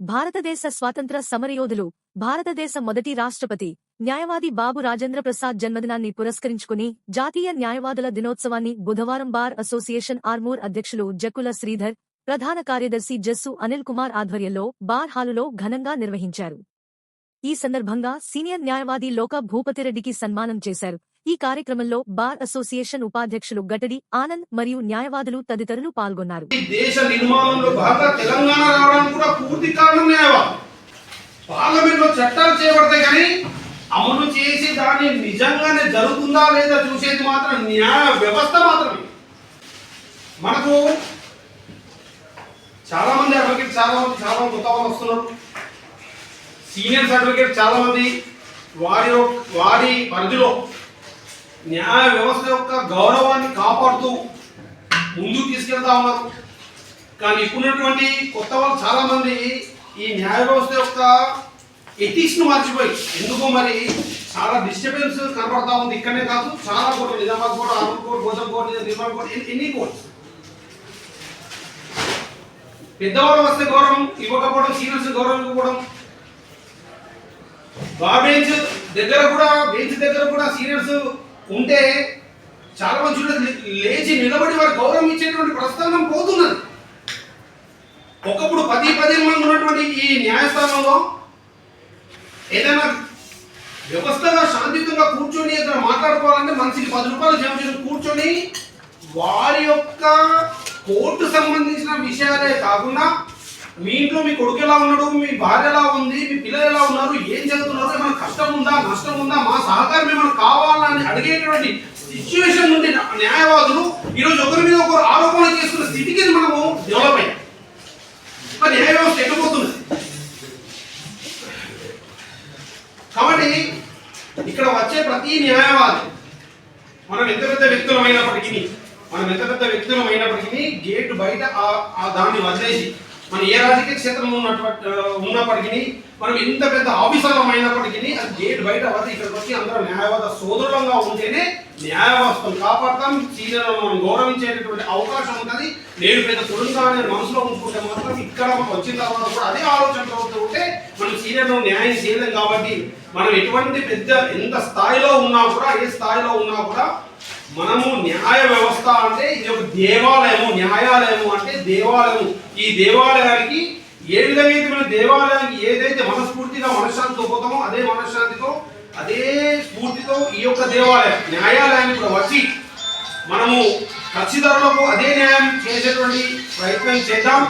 భారతదేశ స్వాతంత్ర సమరయోధులు భారతదేశ మొదటి రాష్ట్రపతి న్యాయవాది బాబు రాజేంద్ర ప్రసాద్ జన్మదినాన్ని పురస్కరించుకుని జాతీయ న్యాయవాదుల దినోత్సవాన్ని బుధవారం బార్ అసోసియేషన్ ఆర్మూర్ అధ్యక్షులు జక్కుల శ్రీధర్ ప్రధాన కార్యదర్శి జస్సు అనిల్ కుమార్ ఆధ్వర్యంలో బార్ హాలులో ఘనంగా నిర్వహించారు. ఈ సందర్భంగా సీనియర్ న్యాయవాది లోక భూపతిరెడ్డికి సన్మానం చేశారు. ఈ కార్యక్రమంలో బార్ అసోసియేషన్ ఉపాధ్యక్షులు గటడి ఆనంద్ మరియు న్యాయవాదులు తదితరులు పాల్గొన్నారు. దేశ నిర్మాణంలో భారత తెలంగాణ రావడానికి కూడా పూర్తి కారణం న్యాయవాదం పార్లమెంట్లో చట్టాలు చేయబడతాయి కానీ అమలు చేసి దాన్ని నిజంగానే జరుగుతుందా లేదా చూసేది మాత్రం న్యాయ వ్యవస్థ మాత్రమే. మనకు చాలా మంది అడ్వకేట్ చాలా మంది చాలా మంది కొత్త వాళ్ళు వస్తున్నారు. సీనియర్స్ అడ్వకేట్ చాలా మంది వారి వారి పరిధిలో న్యాయ వ్యవస్థ యొక్క గౌరవాన్ని కాపాడుతూ ముందుకు తీసుకెళ్తా ఉన్నారు. కానీ ఇప్పుడున్నటువంటి కొత్త వాళ్ళు చాలామంది ఈ న్యాయ వ్యవస్థ యొక్క ఎథిక్స్ను మర్చిపోయి ఎందుకో మరి చాలా డిస్టర్బెన్స్ కనబడతా ఉంది. ఇక్కడనే కాదు చాలా కోట్లు నిజామాబాద్ కోర్టు ఆర్మూర్ కోర్టు భోజం కోర్టు నిర్మాణ కోర్టు ఎన్ని- కోర్టు పెద్దవాళ్ళు వస్తే గౌరవం ఇవ్వకపోవడం సీనియర్స్ గౌరవం ఇవ్వకపోవడం. ఆ బెంచ్ దగ్గర కూడా బెంచ్ దగ్గర కూడా సీనియర్స్ ఉంటే చాలా మంది చూడండి లేచి నిలబడి వారు గౌరవం ఇచ్చేటువంటి ప్రస్థానం పోతున్నది. ఒకప్పుడు పది పదిహేను మంది ఉన్నటువంటి ఈ న్యాయస్థానంలో ఏదైనా వ్యవస్థగా శాంతియుతంగా కూర్చొని ఏదైనా మాట్లాడుకోవాలంటే మనిషికి పది రూపాయలు జమ చేసి కూర్చొని వారి యొక్క కోర్టు సంబంధించిన విషయాలే కాకుండా మీ ఇంట్లో మీ కొడుకు ఎలా ఉన్నాడు? మీ భార్య ఎలా ఉంది? మీ పిల్లలు ఎలా ఉన్నారు? ఏం చదువుతున్నారు ఏమైనా కష్టం ఉందా? నష్టం ఉందా? మా సహకారం ఏమైనా కావాలని అడిగేటువంటి సిచ్యువేషన్ నుండి న్యాయవాదులు ఈరోజు ఒకరి మీద ఒకరు ఆరోపణ చేసుకున్న స్థితికి మనము డెవలప్ అయ్యాం. మరి న్యాయ వ్యవస్థ ఎక్కడిపోతుంది కాబట్టి ఇక్కడ వచ్చే ప్రతి న్యాయవాది మనం ఎంత పెద్ద వ్యక్తులమైనప్పటికీ మనం ఎంత పెద్ద వ్యక్తులమైనప్పటికీ గేటు గేట్ బయట ఆ దాన్ని వదిలేసి మనం ఏ రాజకీయ క్షేత్రంలో ఉన్నటువంటి ఉన్నప్పటికీ మనం ఎంత పెద్ద ఆఫీసర్లం అయినప్పటికీ అది గేట్ బయట వద్ద ఇక్కడికి వచ్చి అందరూ న్యాయవాద సోదరులంగా ఉంటేనే న్యాయ వ్యవస్థను కాపాడతాం. సీనియర్లను మనం గౌరవించేటటువంటి అవకాశం ఉంటుంది. నేను పెద్ద తుడుగా నేను మనసులో ఉంచుకుంటే మాత్రం ఇక్కడ వచ్చిన తర్వాత కూడా అదే ఆలోచనతో ఉంటే మనం సీనియర్ను న్యాయం చేయలేం కాబట్టి మనం ఎటువంటి పెద్ద ఎంత స్థాయిలో ఉన్నా కూడా ఏ స్థాయిలో ఉన్నా కూడా మనము న్యాయ వ్యవస్థ అంటే ఇది ఒక దేవాలయము న్యాయాలయము అంటే దేవాలయము. ఈ దేవాలయానికి ఏ విధంగా మన దేవాలయానికి ఏదైతే మనస్ఫూర్తిగా మనశ్శాంతితో పోతామో అదే మనశ్శాంతితో అదే స్ఫూర్తితో ఈ యొక్క దేవాలయం న్యాయాలయాన్ని కూడా వచ్చి మనము కక్షిదారులకు అదే న్యాయం చేసేటువంటి ప్రయత్నం చేద్దాం.